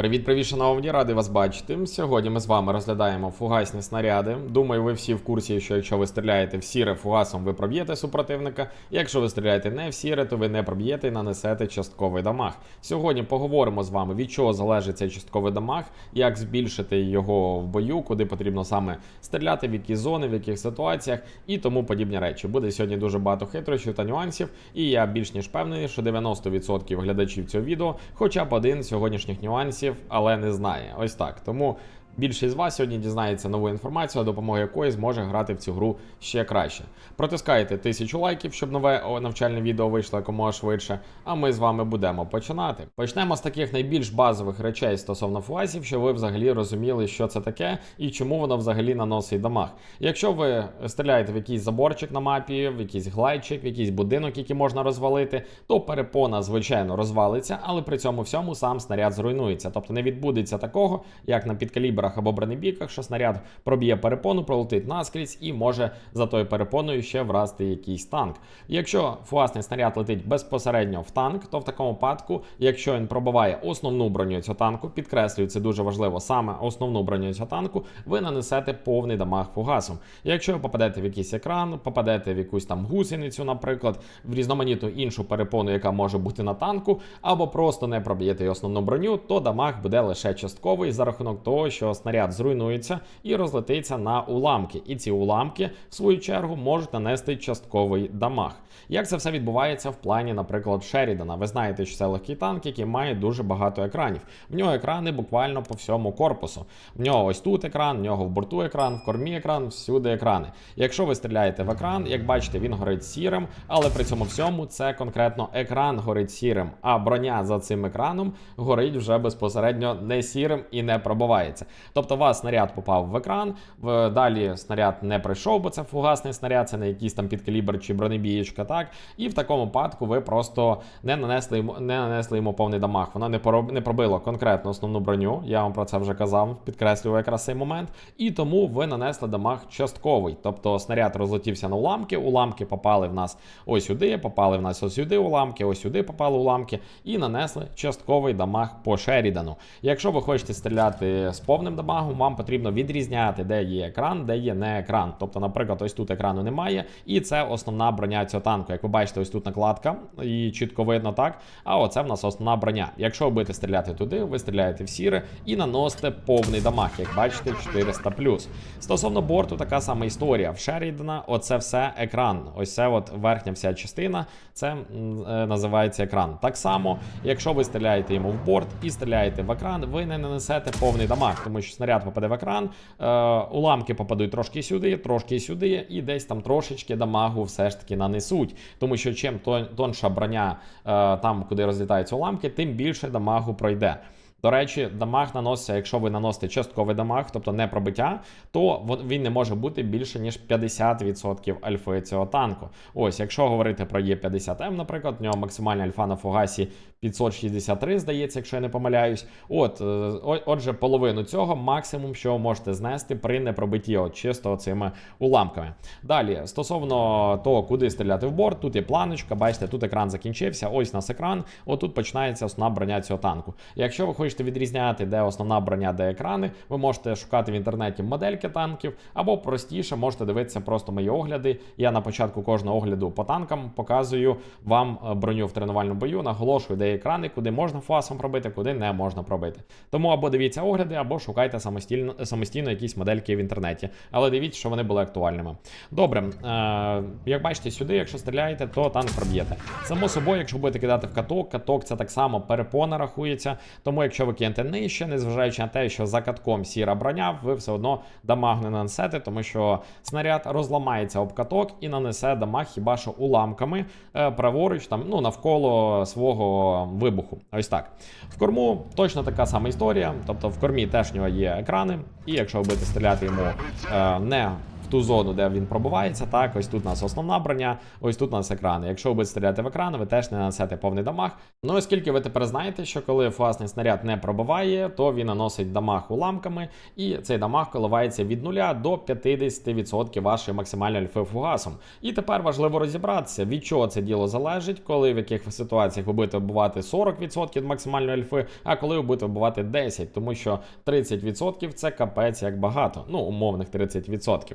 Привіт, привіт, шановні, радий вас бачити. Сьогодні ми з вами розглядаємо фугасні снаряди. Думаю, ви всі в курсі, що якщо ви стріляєте в сіре фугасом, ви проб'єте супротивника. Якщо ви стріляєте не в сіре, то ви не проб'єте і нанесете частковий дамаг. Сьогодні поговоримо з вами, від чого залежить цей частковий дамаг, як збільшити його в бою, куди потрібно саме стріляти, в які зони, в яких ситуаціях і тому подібні речі. Буде сьогодні дуже багато хитрощів та нюансів, і я більш ніж впевнений, що 90% глядачів цього відео, хоча б один з сьогоднішніх нюансів, але не знає. Ось так. Тому. Більшість з вас сьогодні дізнається нову інформацію, за допомогою якої зможе грати в цю гру ще краще. Протискайте тисячу лайків, щоб нове навчальне відео вийшло якомога швидше. А ми з вами будемо починати. Почнемо з таких найбільш базових речей стосовно фуазів, щоб ви взагалі розуміли, що це таке і чому воно взагалі наносить дамаг. Якщо ви стріляєте в якийсь заборчик на мапі, в якийсь глайчик, в якийсь будинок, який можна розвалити, то перепона, звичайно, розвалиться, але при цьому всьому сам снаряд зруйнується. Тобто не відбудеться такого, як на підкалібрах або бронебійках, що снаряд проб'є перепону, пролетить наскрізь і може за тою перепоною ще вразити якийсь танк. Якщо фуасний снаряд летить безпосередньо в танк, то в такому випадку, якщо він пробиває основну броню цього танку, підкреслюю, це дуже важливо, саме основну броню цього танку, ви нанесете повний дамаг фугасом. Якщо ви попадете в якийсь екран, попадете в якусь там гусеницю, наприклад, в різноманітну іншу перепону, яка може бути на танку, або просто не проб'єте основну броню, то дамаг буде лише частковий за рахунок того, що снаряд зруйнується і розлетиться на уламки. І ці уламки, в свою чергу, можуть нанести частковий дамаг. Як це все відбувається в плані, наприклад, Шерідана? Ви знаєте, що це легкий танк, який має дуже багато екранів. В нього екрани буквально по всьому корпусу. В нього ось тут екран, в нього в борту екран, в кормі екран, всюди екрани. Якщо ви стріляєте в екран, як бачите, він горить сірим, але при цьому всьому це конкретно екран горить сірим, а броня за цим екраном горить вже безпосередньо не сірим і не пробивається. Тобто, у вас снаряд попав в екран, далі снаряд не пройшов, бо це фугасний снаряд, це не якийсь там підкалібр чи бронебієчка, так. І в такому випадку ви просто не нанесли йому, не нанесли йому повний дамаг. Воно не пороб, не пробило конкретно основну броню. Я вам про це вже казав, підкреслюю якраз цей момент. І тому ви нанесли дамаг частковий. Тобто снаряд розлетівся на уламки, уламки попали в нас ось сюди, попали в нас ось сюди уламки, ось сюди попали уламки, і нанесли частковий дамаг по Шерідану. Якщо ви хочете стріляти з повним дамагом, вам потрібно відрізняти, де є екран, де є не екран. Тобто, наприклад, ось тут екрану немає, і це основна броня цього танку. Як ви бачите, ось тут накладка, і чітко видно так. А оце в нас основна броня. Якщо ви будете стріляти туди, ви стріляєте в сіре і наносите повний дамаг, як бачите, 400 Стосовно борту, така сама історія. В Шерідана оце все екран. Ось це от верхня вся частина, це е, називається екран. Так само, якщо ви стріляєте йому в борт і стріляєте в екран, ви не нанесете повний дамаг, тому що снаряд попаде в екран, е, уламки попадуть трошки сюди, трошки сюди, і десь там трошечки дамагу все ж таки нанесуть. Тому що чим тонша броня е, там, куди розлітаються уламки, тим більше дамагу пройде. До речі, дамаг наноситься, якщо ви наносите частковий дамаг, тобто не пробиття, то він не може бути більше ніж 50% альфи цього танку. Ось, якщо говорити про Е50М, наприклад, в нього максимальна альфа на фугасі 563, здається, якщо я не помиляюсь. От, е, отже, половину цього максимум, що можете знести при непробитті от чисто цими уламками. Далі, стосовно того, куди стріляти в борт, тут є планочка, бачите, тут екран закінчився, ось нас екран, отут починається основна броня цього танку. Якщо ви хочете відрізняти, де основна броня, де екрани, ви можете шукати в інтернеті модельки танків, або простіше можете дивитися просто мої огляди. Я на початку кожного огляду по танкам показую вам е, броню в тренувальному бою, наголошую, де екрани, куди можна фасом пробити, куди не можна пробити. Тому або дивіться огляди, або шукайте самостійно, самостійно якісь модельки в інтернеті. Але дивіться, що вони були актуальними. Добре, е, як бачите, сюди, якщо стріляєте, то танк проб'єте. Само собою, якщо будете кидати в каток, каток це так само перепона рахується. Тому якщо ви кинете нижче, незважаючи на те, що за катком сіра броня, ви все одно дамаг не нанесете, тому що снаряд розламається об каток і нанесе дамаг хіба що уламками е, праворуч, там ну навколо свого вибуху. Ось так. В корму точно така сама історія. Тобто в кормі теж в нього є екрани, і якщо будете стріляти йому е, не ту зону, де він пробувається. Так, ось тут у нас основна броня, ось тут у нас екрани. Якщо ви будете стріляти в екран, ви теж не нанесете повний дамаг. Ну оскільки ви тепер знаєте, що коли фугасний снаряд не пробиває, то він наносить дамаг уламками, і цей дамаг коливається від 0 до 50% вашої максимальної альфи фугасом. І тепер важливо розібратися, від чого це діло залежить, коли в яких ситуаціях ви будете вбивати 40% максимальної альфи, а коли ви будете вбивати 10%, тому що 30% це капець як багато, ну умовних 30%.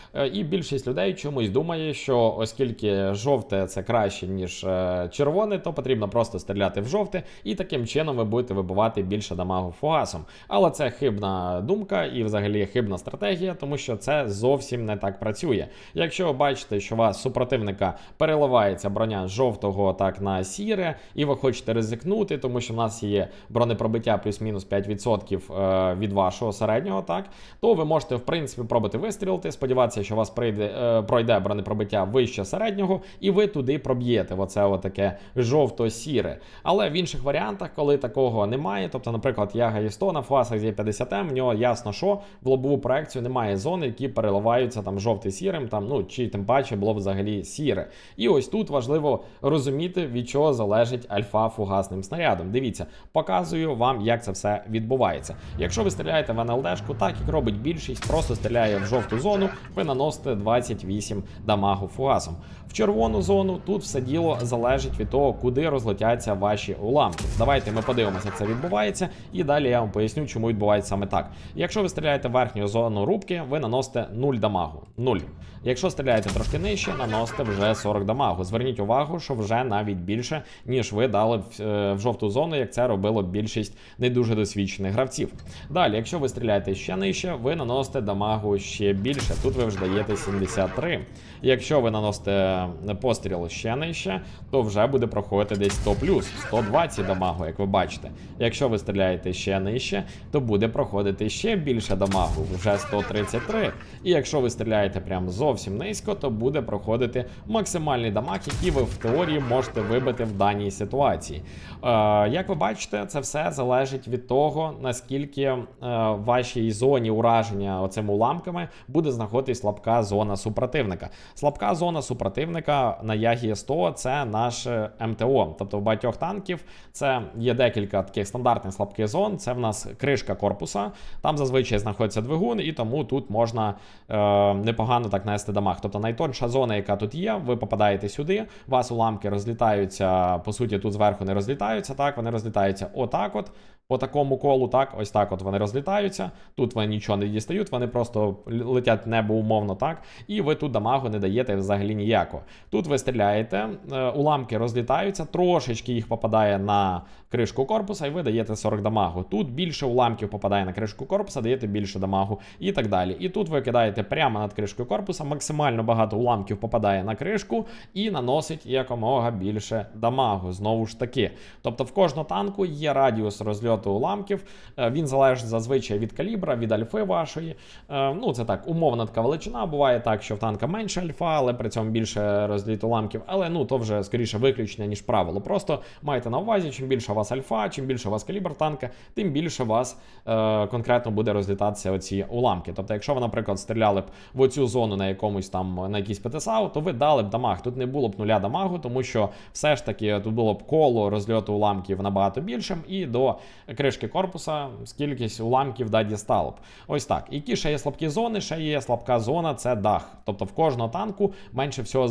Е, І більшість людей чомусь думає, що оскільки жовте це краще, ніж е, червоне, то потрібно просто стріляти в жовте, і таким чином ви будете вибивати більше дамагу фугасом. Але це хибна думка і взагалі хибна стратегія, тому що це зовсім не так працює. Якщо ви бачите, що у вас супротивника переливається броня з жовтого так на сіре, і ви хочете ризикнути, тому що в нас є бронепробиття плюс-мінус 5% е, від вашого середнього, так то ви можете в принципі пробувати вистрілити, сподіватися, що у вас прийде е, пройде бронепробиття вище середнього, і ви туди проб'єте. Оце отаке жовто-сіре. Але в інших варіантах, коли такого немає, тобто, наприклад, я Гаїсто на фуасах з 50 м в нього ясно, що в лобову проекцію немає зон, які переливаються там жовтий-сірим, там ну чи тим паче було взагалі сіре. І ось тут важливо розуміти, від чого залежить альфа фугасним снарядом. Дивіться, показую вам, як це все відбувається. Якщо ви стріляєте в НЛДшку, так як робить більшість, просто стріляє в жовту зону, ви наносите 28 дамагу фугасом. В червону зону тут все діло залежить від того, куди розлетяться ваші уламки. Давайте ми подивимося, як це відбувається, і далі я вам поясню, чому відбувається саме так. Якщо ви стріляєте в верхню зону рубки, ви наносите 0 дамагу. 0. Якщо стріляєте трошки нижче, наносите вже 40 дамагу. Зверніть увагу, що вже навіть більше, ніж ви дали в, е, в жовту зону, як це робило більшість не дуже досвідчених гравців. Далі, якщо ви стріляєте ще нижче, ви наносите дамагу ще більше. Тут ви вже даєте 73. Якщо ви наносите постріл ще нижче, то вже буде проходити десь 100 плюс 120 дамагу, як ви бачите. Якщо ви стріляєте ще нижче, то буде проходити ще більше дамагу, вже 133. І якщо ви стріляєте прям зовсім низько, то буде проходити максимальний дамаг, який ви в теорії можете вибити в даній ситуації. Е, як ви бачите, це все залежить від того, наскільки е, в вашій зоні ураження оцими уламками буде знаходитись слабка зона супротивника. Слабка зона супротивника на Ягі 100 це наш МТО. Тобто в багатьох танків це є декілька таких стандартних слабких зон. Це в нас кришка корпуса. Там зазвичай знаходиться двигун, і тому тут можна е, непогано так нести дамаг. Тобто найтонша зона, яка тут є, ви попадаєте сюди, вас уламки розлітаються, по суті, тут зверху не розлітаються. Так, вони розлітаються отак, от. По такому колу, так, ось так от вони розлітаються. Тут вони нічого не дістають, вони просто летять небо умовно, так. І ви тут дамагу не даєте взагалі ніякого. Тут ви стріляєте, е, уламки розлітаються, трошечки їх попадає на кришку корпуса, і ви даєте 40 дамагу. Тут більше уламків попадає на кришку корпуса, даєте більше дамагу і так далі. І тут ви кидаєте прямо над кришкою корпуса, максимально багато уламків попадає на кришку і наносить якомога більше дамагу. Знову ж таки. Тобто в кожного танку є радіус розльоту уламків. Е, Він залежить зазвичай від калібра, від альфи вашої. Е, Ну, це так, умовна така величина. Буває так, що в танка менше альфа, але при цьому більше розліт уламків. Але ну то вже скоріше виключення, ніж правило. Просто майте на увазі, чим більше у вас альфа, чим більше у вас калібр танка, тим більше у вас е, конкретно буде розлітатися оці уламки. Тобто, якщо ви, наприклад, стріляли б в оцю зону на якомусь там на якийсь ПТСАУ, то ви дали б дамаг. Тут не було б нуля дамагу, тому що все ж таки тут було б коло розльоту уламків набагато більшим, і до кришки корпуса кількість уламків да, дістало б. Ось так. Які ще є слабкі зони? Ще є слабка зона, це дах. Тобто в кожного танку менше всього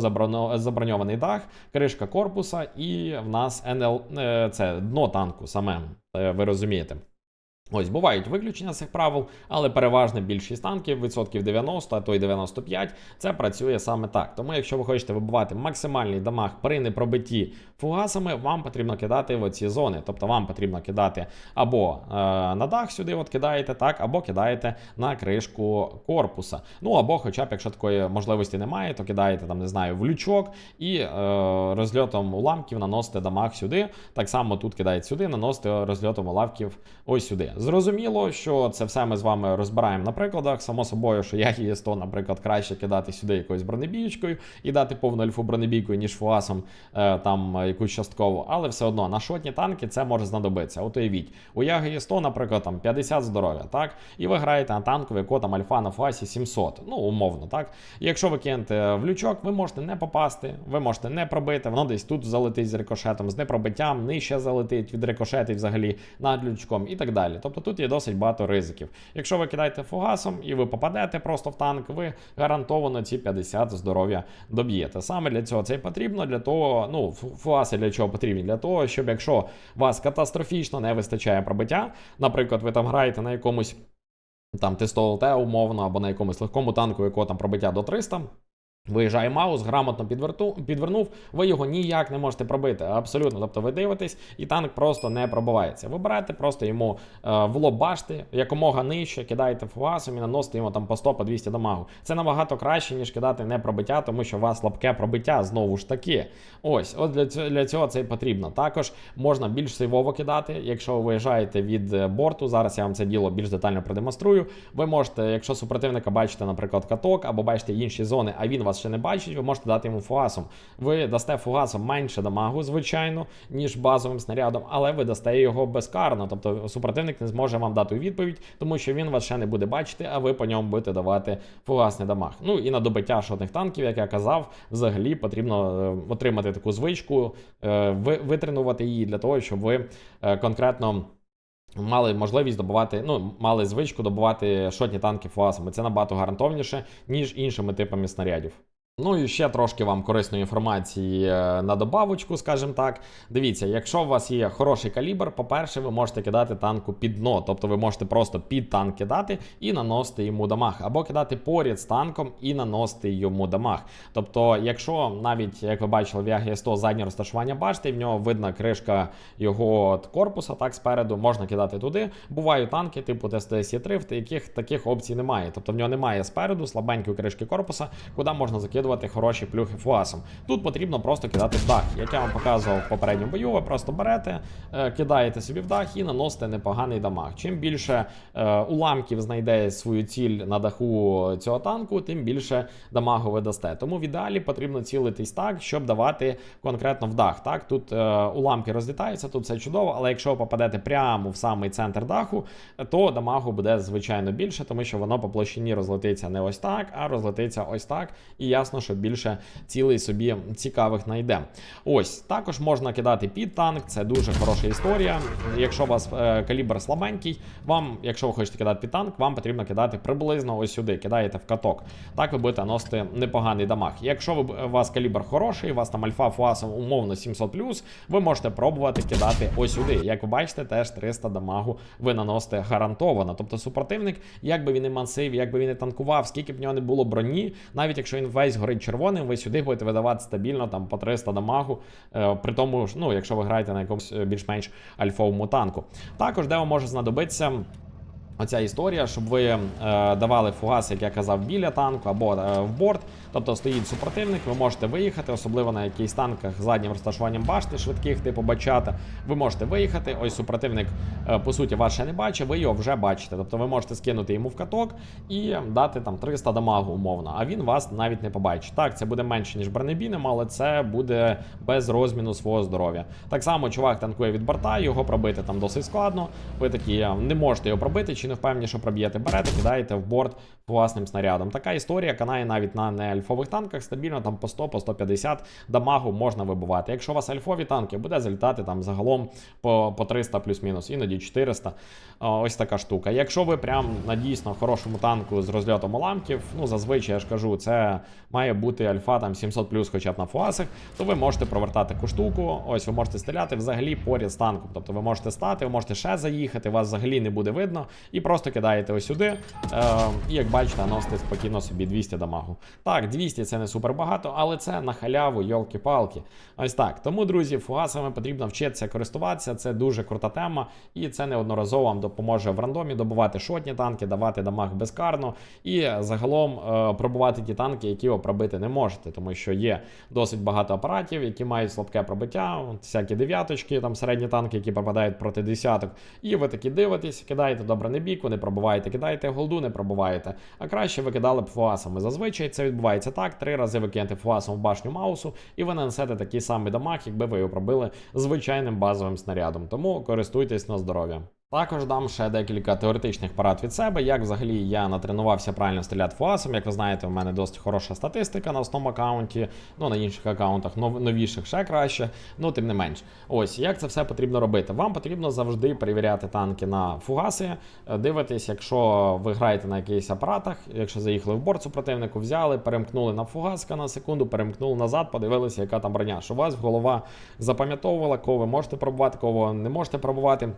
заброньований дах, кришка корпуса, і в нас НЛ е, це дно танку саме. е, Ви розумієте. Ось бувають виключення з цих правил, але переважна більшість танків, відсотків 90, а то й 95, це працює саме так. Тому, якщо ви хочете вибивати максимальний дамаг при непробитті фугасами, вам потрібно кидати в оці зони. Тобто вам потрібно кидати або е, на дах сюди, от кидаєте, так, або кидаєте на кришку корпуса. Ну або, хоча б якщо такої можливості немає, то кидаєте там, не знаю, в лючок і е, розльотом уламків наносите дамаг сюди. Так само тут кидаєте сюди, наносите розльотом уламків ось сюди. Зрозуміло, що це все ми з вами розбираємо на прикладах. Само собою, що як є 100, наприклад, краще кидати сюди якоюсь бронебійкою і дати повну альфу бронебійкою, ніж фуасом е, там якусь часткову, але все одно на шотні танки це може знадобитися. От уявіть, у Яги є 100, наприклад, там 50 здоров'я, так? І ви граєте на танку, якого там альфа на фуасі 700, ну умовно, так? І якщо ви кинете в лючок, ви можете не попасти, ви можете не пробити, воно десь тут залетить з рикошетом, з непробиттям, нижче залетить від рикошетів взагалі над лючком і так далі. Тобто тут є досить багато ризиків. Якщо ви кидаєте фугасом і ви попадете просто в танк, ви гарантовано ці 50 здоров'я доб'єте. Саме для цього це і потрібно, для того, ну, фу- фугаси для чого потрібні? Для того, щоб якщо вас катастрофічно не вистачає пробиття, наприклад, ви там граєте на якомусь там ТСТОЛТ умовно, або на якомусь легкому танку, якого там пробиття до 300, Виїжджає Маус, грамотно підвернув, ви його ніяк не можете пробити. Абсолютно. Тобто ви дивитесь, і танк просто не пробивається. Берете просто йому е, в лоб башти, якомога нижче, кидаєте фугасом і наносите йому там по 100 по 200 дамагу. Це набагато краще, ніж кидати не пробиття, тому що у вас слабке пробиття знову ж таки. Ось, от для цього, для цього це і потрібно. Також можна більш сейвово кидати, якщо ви виїжджаєте від е, борту. Зараз я вам це діло більш детально продемонструю. Ви можете, якщо супротивника бачите, наприклад, каток або бачите інші зони, а він вас ще не бачить, ви можете дати йому фугасом. Ви дасте фугасом менше дамагу, звичайно, ніж базовим снарядом, але ви дасте його безкарно. Тобто супротивник не зможе вам дати відповідь, тому що він вас ще не буде бачити, а ви по ньому будете давати фугасний дамаг. Ну і на добиття шотних танків, як я казав, взагалі потрібно е, отримати таку звичку, е, витренувати її для того, щоб ви е, конкретно. Мали можливість добувати, ну мали звичку добувати шотні танки фуасами. Це набагато гарантовніше, ніж іншими типами снарядів. Ну і ще трошки вам корисної інформації е, на добавочку, скажімо так. Дивіться, якщо у вас є хороший калібр, по-перше, ви можете кидати танку під дно, тобто ви можете просто під танк кидати і наносити йому дамаг, або кидати поряд з танком і наносити йому дамаг. Тобто, якщо навіть, як ви бачили, в Ягі 100 заднє розташування башти, в нього видна кришка його корпуса, так спереду, можна кидати туди. Бувають танки, типу ТСТС-3, в яких таких опцій немає. Тобто в нього немає спереду слабенької кришки корпуса, куди можна закидувати хороші плюхи фуасом. Тут потрібно просто кидати в дах. Як я вам показував в попередньому бою, ви просто берете, е, кидаєте собі в дах і наносите непоганий дамаг. Чим більше е, уламків знайде свою ціль на даху цього танку, тим більше дамагу ви дасте. Тому в ідеалі потрібно цілитись так, щоб давати конкретно в дах. Так, тут е, уламки розлітаються, тут все чудово, але якщо ви попадете прямо в самий центр даху, то дамагу буде звичайно більше, тому що воно по площині розлетиться не ось так, а розлетиться ось так. І ясно, що більше цілей собі цікавих знайде. Ось також можна кидати під танк, це дуже хороша історія. Якщо у вас е, калібр слабенький, вам, якщо ви хочете кидати під танк, вам потрібно кидати приблизно ось сюди. Кидаєте в каток. Так ви будете носити непоганий дамаг. Якщо ви, у вас калібр хороший, у вас там альфа фуасом умовно 700 ви можете пробувати кидати ось сюди. Як ви бачите, теж 300 дамагу ви наносите гарантовано. Тобто супротивник, як би він і мансив, як би він і танкував, скільки б нього не було броні, навіть якщо він весь горить червоним, ви сюди будете видавати стабільно там по 300 дамагу. Е, при тому, ну, якщо ви граєте на якомусь е, більш-менш альфовому танку. Також де вам може знадобитися. Оця історія, щоб ви е, давали фугас, як я казав, біля танку або е, в борт. Тобто стоїть супротивник, ви можете виїхати, особливо на якихось танках з заднім розташуванням башти, швидких, типу бачата. Ви можете виїхати. Ось супротивник, е, по суті, вас ще не бачить, ви його вже бачите. Тобто ви можете скинути йому в каток і дати там 300 дамагу умовно, а він вас навіть не побачить. Так, це буде менше, ніж бронебійним, але це буде без розміну свого здоров'я. Так само чувак танкує від борта, його пробити там досить складно. Ви такі не можете його пробити, чи не впевнені, що проб'єте. Берете, кидаєте в борт власним снарядом. Така історія канає навіть на неальфових танках стабільно там по 100, по 150 дамагу можна вибивати. Якщо у вас альфові танки, буде залітати там загалом по, по 300 плюс-мінус, іноді 400. Ось така штука. Якщо ви прям на дійсно хорошому танку з розльотом уламків, ну зазвичай я ж кажу, це має бути альфа там 700 плюс, хоча б на фуасах, то ви можете провертати таку штуку. Ось ви можете стріляти взагалі поряд з танком. Тобто ви можете стати, ви можете ще заїхати, вас взагалі не буде видно, і просто кидаєте ось сюди. Е, як носите спокійно собі 200 дамагу. Так, 200 це не супер багато, але це на халяву, йолки-палки. Ось так. Тому, друзі, фугасами потрібно вчитися користуватися. Це дуже крута тема, і це неодноразово вам допоможе в рандомі добувати шотні танки, давати дамаг безкарно і загалом е, пробувати ті танки, які ви пробити не можете, тому що є досить багато апаратів, які мають слабке пробиття, всякі дев'яточки, там середні танки, які попадають проти десяток. І ви такі дивитесь, кидаєте добре не бійку, не пробуваєте, кидаєте голду, не пробуваєте. А краще викидали б фуасами. Зазвичай це відбувається так: три рази викинете фуасом в башню маусу, і ви нанесете такий самий дамаг, якби ви його пробили звичайним базовим снарядом. Тому користуйтесь на здоров'я. Також дам ще декілька теоретичних порад від себе, як взагалі я натренувався правильно стріляти фуасом. Як ви знаєте, у мене досить хороша статистика на основному аккаунті, ну на інших аккаунтах новіших ще краще, ну тим не менш. Ось як це все потрібно робити. Вам потрібно завжди перевіряти танки на фугаси, е, дивитись, якщо ви граєте на якихось апаратах, якщо заїхали в борт супротивнику, взяли, перемкнули на фугаска на секунду, перемкнули назад, подивилися, яка там броня. Щоб у вас голова запам'ятовувала, кого ви можете пробувати, кого не можете пробувати.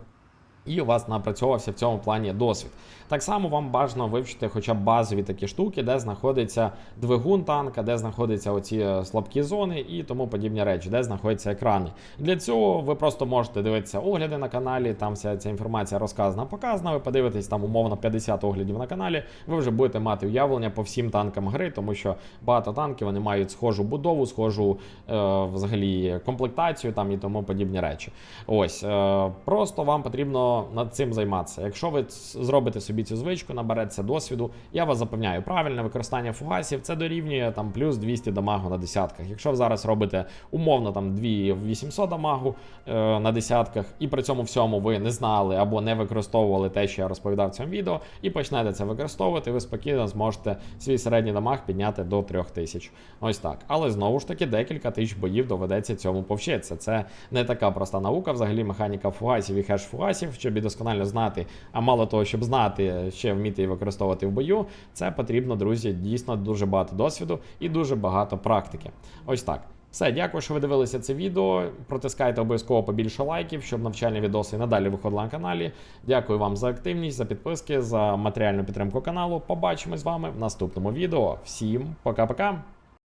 І у вас напрацьовувався в цьому плані досвід. Так само вам бажано вивчити хоча б базові такі штуки, де знаходиться двигун танка, де знаходяться оці е, слабкі зони і тому подібні речі, де знаходяться екрани. Для цього ви просто можете дивитися огляди на каналі, там вся ця інформація розказана, показана. Ви подивитесь там умовно 50 оглядів на каналі. Ви вже будете мати уявлення по всім танкам гри, тому що багато танків вони мають схожу будову, схожу е, взагалі комплектацію там і тому подібні речі. Ось е, просто вам потрібно над цим займатися. Якщо ви зробите собі цю звичку, набереться досвіду, я вас запевняю, правильне використання фугасів це дорівнює там плюс 200 дамагу на десятках. Якщо ви зараз робите умовно там 2800 дамагу е, на десятках, і при цьому всьому ви не знали або не використовували те, що я розповідав в цьому відео, і почнете це використовувати, ви спокійно зможете свій середній дамаг підняти до 3000. Ось так. Але знову ж таки, декілька тисяч боїв доведеться цьому повчитися. Це не така проста наука, взагалі механіка фугасів і хеш фугасів, щоб і досконально знати, а мало того, щоб знати, ще вміти і використовувати в бою. Це потрібно, друзі, дійсно дуже багато досвіду і дуже багато практики. Ось так. Все, дякую, що ви дивилися це відео. Протискайте обов'язково побільше лайків, щоб навчальні відоси надалі виходили на каналі. Дякую вам за активність, за підписки, за матеріальну підтримку каналу. Побачимось з вами в наступному відео. Всім пока-пока!